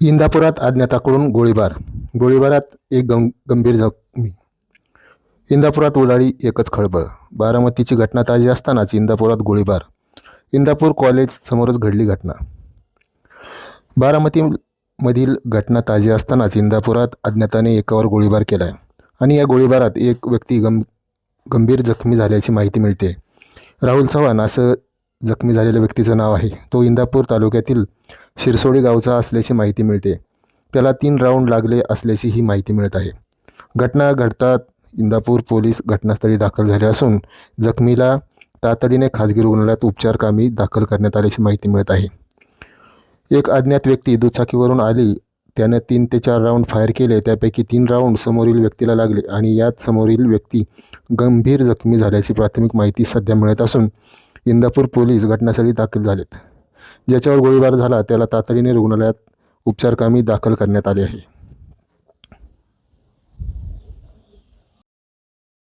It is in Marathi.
इंदापुरात अज्ञाताकडून गोळीबार. गोळीबारात एक गं गंभीर जखमी. इंदापुरात उलाळी एकच खळबळ. बारामतीची घटना ताजी असतानाच इंदापुरात गोळीबार. इंदापूर कॉलेज समोरच घडली घटना. बारामतीमधील घटना ताजी असतानाच इंदापुरात अज्ञाताने एकावर गोळीबार केला आहे आणि या गोळीबारात एक व्यक्ती गं गंभीर जखमी झाल्याची माहिती मिळते. राहुल चव्हाण असं जखमी झालेल्या व्यक्तीचं नाव आहे. तो इंदापूर तालुक्यातील शिरसोडी गावचा असल्याची माहिती मिळते. त्याला तीन राऊंड लागले असल्याची ही माहिती मिळत आहे. घटना घडतात इंदापूर पोलीस घटनास्थळी दाखल झाले असून जखमीला तातडीने खाजगी रुग्णालयात उपचारकामी दाखल करण्यात आल्याची माहिती मिळत आहे. एक अज्ञात व्यक्ती दुचाकीवरून आली. त्यानं तीन ते चार राऊंड फायर केले. त्यापैकी तीन राऊंड समोरील व्यक्तीला लागले आणि यात समोरील व्यक्ती गंभीर जखमी झाल्याची प्राथमिक माहिती सध्या मिळत असून इंदापूर पोलीस घटनास्थळी दाखल झालेत. ज्याच्यावर गोळीबार झाला त्याला तातडीने रुग्णालयात उपचारकामी दाखल करण्यात आले आहे.